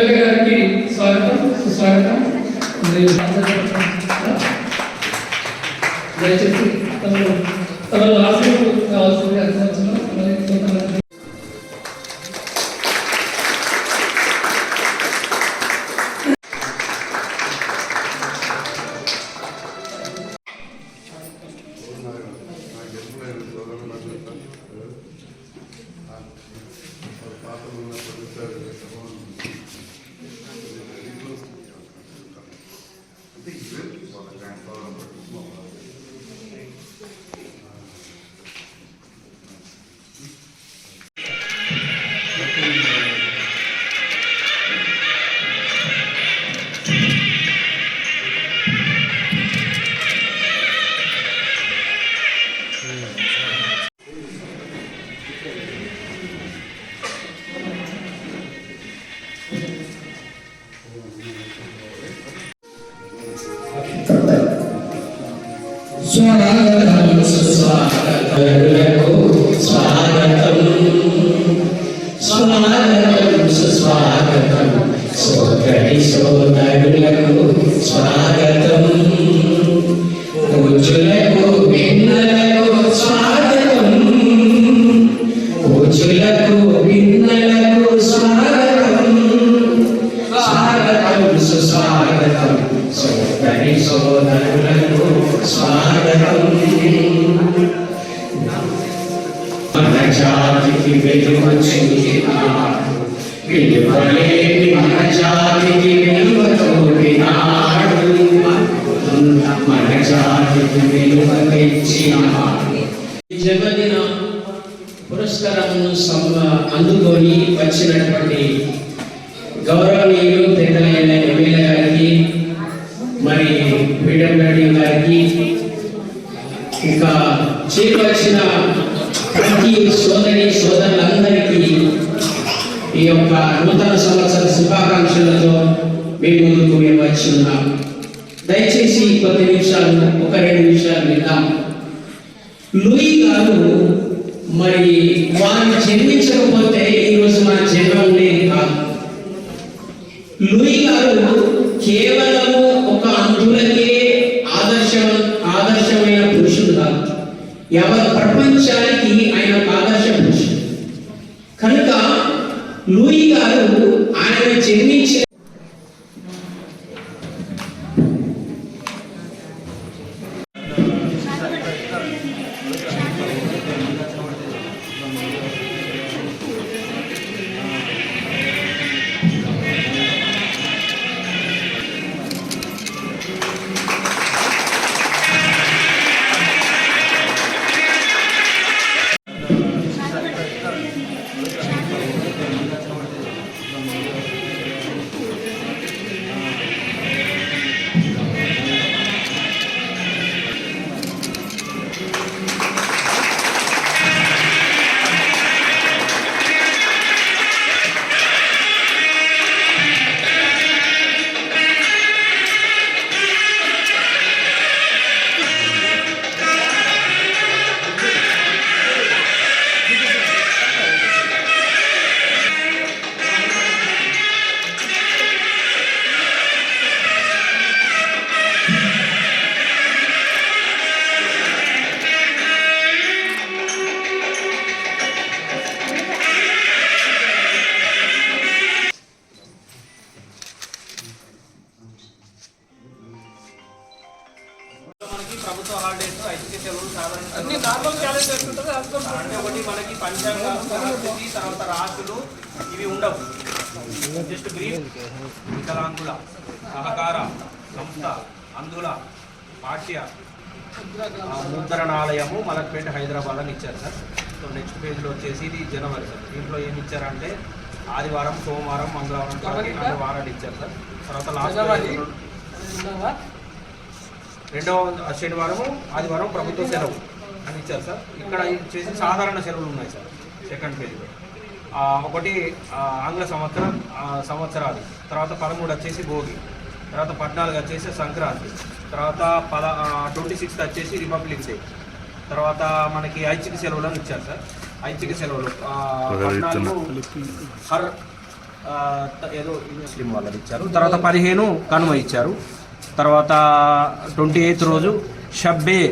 పిల్లల గారికి స్వాగతం సుస్వాగతం. మరియు దయచేసి తమరు తమరు ఆశీర్వాదం సోదరి సోదరులకు స్వాగతం. పూజులకు భిన్నలకు స్వాగతం పూజులకు భిన్నలకు స్వాగతం స్వాగతం సుస్వాగతం స్వాగతం మన జాతికి వెలుగు చెందిన జన్మదిన పురస్కారమును అందుకొని వచ్చినటువంటి గౌరవ పెద్దలైన ఎమ్మెల్యే గారికి మరి పిడబ్ల్యూడి గారికి ఇంకా చేపచ్చిన ప్రతి సోదరి సోదరులందరికీ ఈ యొక్క నూతన సంవత్సర శుభాకాంక్షలతో మీ ముందుకు మేము వచ్చి ఉన్నాం దయచేసి కొద్ది నిమిషాలు ఒక రెండు నిమిషాలు విందాం లూయి గారు మరి వారు జన్మించకపోతే ఈరోజు మన జన్మ ఉండేది కాదు. లూయి గారు కేవలం ఒక అంధులకే ఆదర్శం ఆదర్శమైన పురుషుడు కాదు. ఎవరు ప్రపంచానికి ఆయన ఒక ఆదర్శ పురుషుడు. కనుక వికలాంగుల సహకార సంస్థ అందుల పాఠ్య ముద్రణాలయము మలక్పేట హైదరాబాద్ అని ఇచ్చారు సార్. సో నెక్స్ట్ పేజ్లో వచ్చేసి ఇది జనవరి సార్. దీంట్లో ఏమి ఇచ్చారంటే ఆదివారం సోమవారం మంగళవారం అన్ని వారాలు ఇచ్చారు సార్. తర్వాత లాస్ట్ రెండవ శనివారం ఆదివారం ప్రభుత్వ సెలవు అని ఇచ్చారు సార్. ఇక్కడ వచ్చేసి సాధారణ సెలవులు ఉన్నాయి సార్ సెకండ్ పేజ్లో. ఒకటి ఆంగ్ల సంవత్సరం సంవత్సరాలు సంవత్సరాది. తర్వాత పదమూడు వచ్చేసి భోగి. తర్వాత పద్నాలుగు వచ్చేసి సంక్రాంతి. తర్వాత పద ట్వంటీ సిక్స్త్ వచ్చేసి రిపబ్లిక్ డే తర్వాత మనకి ఐచ్ఛిక సెలవులు అని ఇచ్చారు సార్. ఐచ్ఛిక సెలవులు. పద్నాలుగు హర్ ఏదో ముస్లిం వాళ్ళని ఇచ్చారు. తర్వాత పదిహేను కనుమ ఇచ్చారు. తర్వాత ట్వంటీ ఎయిత్ రోజు షబ్బే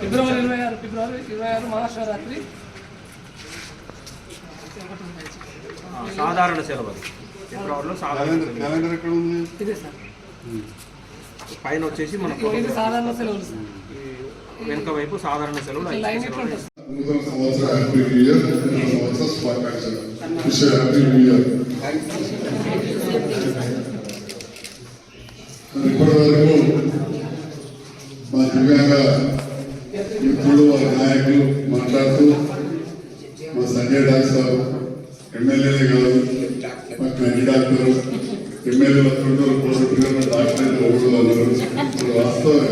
ఫిబ్రవరి. ఇరవై ఆరు ఫిబ్రవరి ఇరవై ఆరు మహాశివరాత్రి. ఆ, సాధారణ సెలవు. ఫిబ్రవరిలో సాధారణ ఇదే సార్. పైన వచ్చేసి మన ఇది సాధారణ సెలవులు వెనుక వైపు సాధారణ సెలవులు ఇప్పటి వరకు దివ్యాంగ మిత్రులు వారి నాయకులు మాట్లాడుతూ మా సంజయ్ డాక్టర్ ఎమ్మెల్యేలే కాదు మా కంటి డాక్టర్ ఎమ్మెల్యేల తొందరలు పోగొట్టుకున్న డాక్టర్ ఓడు అన్నారు ఇప్పుడు వాస్తవం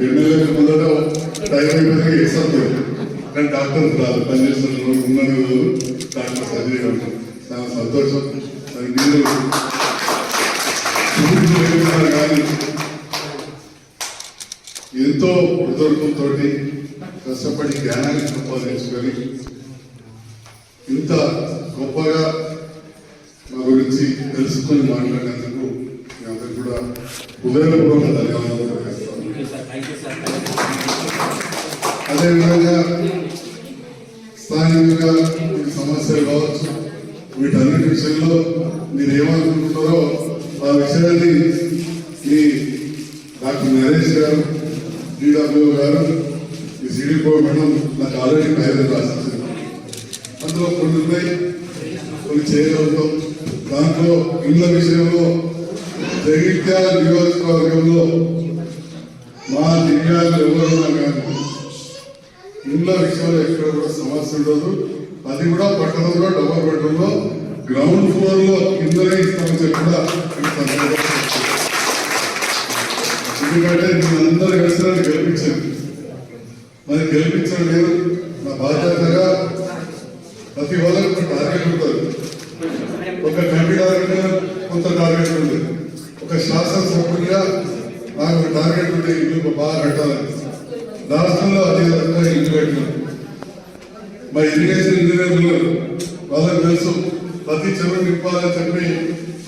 ఎమ్మెల్యేల ముందట టైం అయిపోయి కానీ డాక్టర్ రాదు పనిచేస్తున్నారు ఉన్నది డాక్టర్ సంజయ్ గారు. చాలా సంతోషం. మరి ఎంతో ఉదర్పంతో కష్టపడి జ్ఞానాన్ని సంపాదించుకొని ఇంత గొప్పగా మా గురించి తెలుసుకొని మాట్లాడినందుకు మీ అందరికీ కూడా హృదయపూర్వక ధన్యవాదాలు అదేవిధంగా స్థానికంగా మీ సమస్యలు కావచ్చు వీటన్నిటి విషయంలో మీరు ఏమనుకుంటున్నారో ఆ విషయాన్ని మీ డాక్టర్ నరేష్ గారు డిడబ్ల్యూ గారు ఈ సిడిపో మేడం నాకు ఆల్రెడీ కాగితం రాసింది అందులో కొన్ని ఉన్నాయి కొన్ని చేయగలుగుతాం. దాంట్లో ఇళ్ళ విషయంలో జగిత్యాల నియోజకవర్గంలో మా దివ్యాంగులు ఎవరు కానీ ఇళ్ళ విషయంలో ఎక్కడ కూడా సమస్య ఉండదు. అది కూడా పట్టణంలో డబల్ బెడ్రూమ్లో గ్రౌండ్ ఫ్లోర్లో కిందనే ఇస్తామని చెప్పి కూడా ఎందుకంటే మీరందరూ కలిసి నన్ను గెలిపించాను మరి గెలిపించడం లేదు. నా బాధ్యతగా ప్రతి వాళ్ళకి టార్గెట్ ఉంటుంది ఒక కంటి టార్గెట్ కొంత టార్గెట్ ఉంది ఒక శాసనసభ్యుడిగా నాకు ఒక టార్గెట్ ఉంటే ఇల్లు బాగా కట్టాలని రాష్ట్రంలో అదే విధంగా ఇల్లు కట్టినాం మా ఇరిగేషన్ ఇంజనీర్లు వాళ్ళకి తెలుసు ప్రతి చెరువు నింపాలని చెప్పి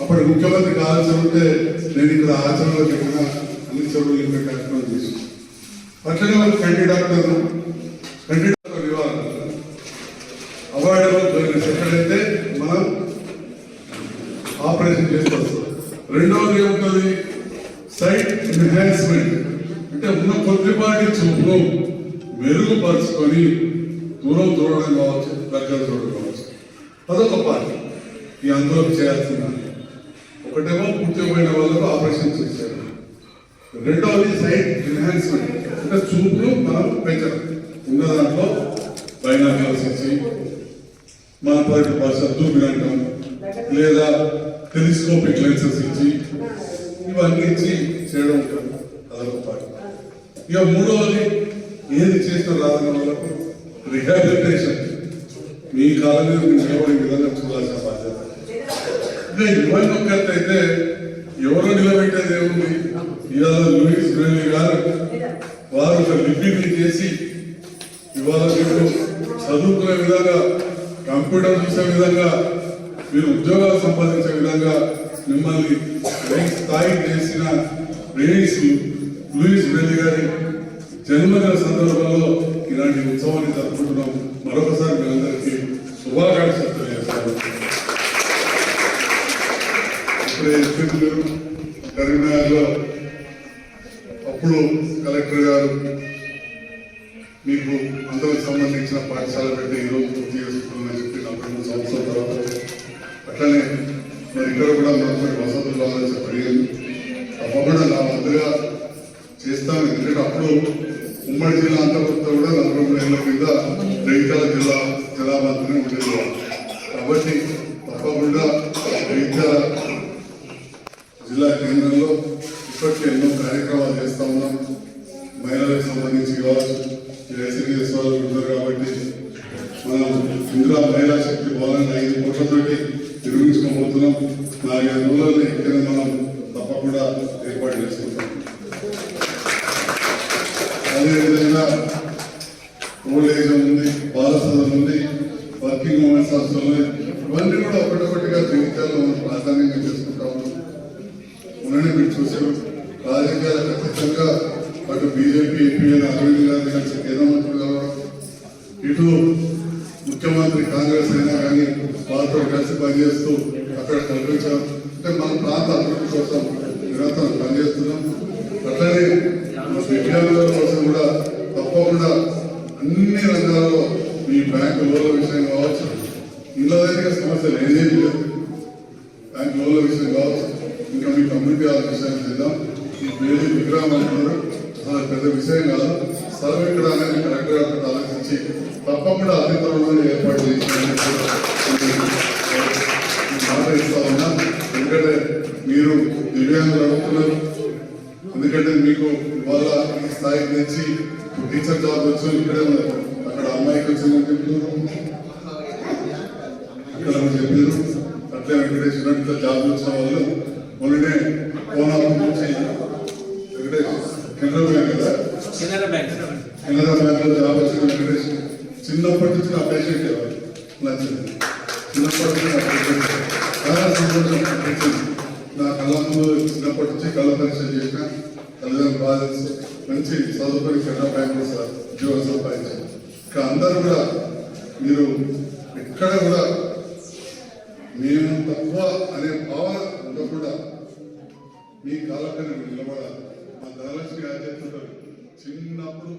అప్పటి ముఖ్యమంత్రి ఆలోచన ఉంటే నేను ఇక్కడ ఆచరణలో పెట్టిన అన్ని చెరువులు కార్యక్రమం చేసి అట్లనే వాళ్ళు కంటి డాక్టర్ కంటి డాక్టర్ వివాహం అవైలబుల్ క్లినిక్స్ ఎక్కడైతే మనం ఆపరేషన్ చేసుకోవచ్చు రెండవది ఏముంటుంది? Sight enhancement. అంటే ఉన్న కొద్దిపాటి చూపును మెరుగుపరుచుకొని దూరం చూడడం కావచ్చు దగ్గర చూడడం కావచ్చు. అదొక పార్ట్. ఈ అందులోకి చేయాల్సిన ఒకటేమో పూర్తిపోయిన వాళ్ళకు ఆపరేషన్ చేశారు. రెండవది సైట్ ఎన్హాన్స్మెంట్ అంటే చూపులు మనం పెంచడం. ఉన్న దాంట్లో బైనాకల్స్ ఇచ్చి మన పరిధి భాష దూరం అంటాం. లేదా టెలిస్కోపిక్ లెన్సెస్ ఇచ్చి ఇవన్నీ ఇచ్చి చేయడం ఉంటుంది. అదొక పాటు ఇక మూడవది ఏది చేసిన రాదన్న వాళ్ళకు రిహాబిలిటేషన్ మీ కాలం మీద నిలబడే విధంగా చూడాల్సిన బాధ్యత. ఇంకా ఇవన్నీ అయితే ఎవరు నిలబెట్టే ఏముంది ఇవాళ లూయిస్ బ్రెల్లీ గారు వారు ఒక లిపిని చేసి ఇవాళ మీరు చదువుకునే విధంగా కంప్యూటర్ చూసే విధంగా మీరు ఉద్యోగాలు సంపాదించే విధంగా మిమ్మల్ని స్థాయి చేసిన రేస్ లూయిస్ బ్రెల్లీ గారి జన్మదిన సందర్భంలో ఇలాంటి ఉత్సవాన్ని జరుపుకుంటున్నాం. మరొకసారి మీ అందరికీ శుభాకాంక్షలు తెలియజేస్తాను. ఇప్పుడే చెప్పారు కరీంనగర్లో అప్పుడు కలెక్టర్ గారు మీకు అందరికి సంబంధించిన పాఠశాల పెట్టి ఈరోజు పూర్తి చేసుకుంటున్నామని చెప్పి నలభై మూడు సంవత్సరాల తర్వాత అట్లనే మరి ఇక్కడ కూడా మనకు వసతులు కావాలని చెప్పి అడిగాను తప్పకుండా నా మద్దతుగా చేస్తాను. ఎందుకంటే అప్పుడు ఉమ్మడి జిల్లా అంతర్గత కూడా నలభై మూడు ఏళ్ళ కింద జగిత్యాల జిల్లా జిల్లా మంత్రి ఉండేది కాబట్టి తప్పకుండా జగిత్యాల జిల్లా కేంద్రంలో ఇప్పటికే ఎన్నో కార్యక్రమాలు చేస్తా ఉన్నాం మహిళలకు సంబంధించి కావచ్చు ఎస్సీ వాళ్ళు ఉన్నారు కాబట్టి మనం ఇందిరా మహిళా శక్తి భవనాన్ని ఐదు కోట్లతోటి నిర్మించుకోబోతున్నాం నాలుగైదు రోజుల్లో ఇక్కడ మనం తప్పకుండా ఏర్పాటు చేసుకుంటాం అదేవిధంగా ఓల్డ్ ఏజ్ ఉంది బాల ఉంది వర్కింగ్ ఉమెన్స్ హాస్టల్ ఇవన్నీ కూడా ఒకటొకటిగా జీవితాల్లో మనం ప్రాధాన్యంగా చేసుకుంటా ఉన్నాం. మొన్ననే మీరు చూసారు రాజకీయాలు ఖచ్చితంగా అటు బీజేపీ ఎంపీ అరవింద్ గాంధీ కలిసి కేంద్ర మంత్రులు ఇటు ముఖ్యమంత్రి కాంగ్రెస్ అయినా కానీ వాళ్ళతో కలిసి పనిచేస్తూ అక్కడ కల్పించారు అంటే మన ప్రాంత అభివృద్ధి కోసం నిరంతరం పనిచేస్తున్నాం. అట్లనే మన కోసం కూడా తప్పకుండా అన్ని రంగాల్లో మీ బ్యాంకు లోన్ల విషయం కావచ్చు. ఇళ్ళదైన సమస్యలు ఏదేమి లేదు. బ్యాంక్ లోన్ల విషయం కావచ్చు. ఇంకా మీ కమ్యూనిటీ వాళ్ళ విషయం చేద్దాం. మీ పేరు విగ్రహం అంటున్నారు అది పెద్ద విషయం కాదు. సర్వే ఇక్కడ అనేది కలెక్టర్ ఆలోచించి తప్పకుండా అధికారులను ఏర్పాటు చేసిన మాట ఇస్తా ఉన్నా ఎందుకంటే మీరు దివ్యాంగులు అడుగుతున్నారు ఎందుకంటే మీకు ఇవాళ ఈ స్థాయికి తెచ్చి టీచర్ జాబ్ వచ్చు ఇక్కడే ఉన్నారు. అక్కడ అమ్మాయికి వచ్చిందని చెప్తున్నారు ఇక్కడ చెప్పారు. అట్లే వెంకటేశ్వర జాబ్ వచ్చిన వాళ్ళు మొన్ననే తల్లిదండ్రులు బాధ మంచి చదువుకొని కెనరా బ్యాంక్లో సార్ ఉద్యోగం సంపాదించారు ఇక్కడ అందరూ కూడా మీరు ఎక్కడ కూడా మేము తక్కువ అనే భావన ఉండకుండా మీ కాలకని నిలబడాలి. మా ధనలక్ష్మి గారు చెప్తుంటారు చిన్నప్పుడు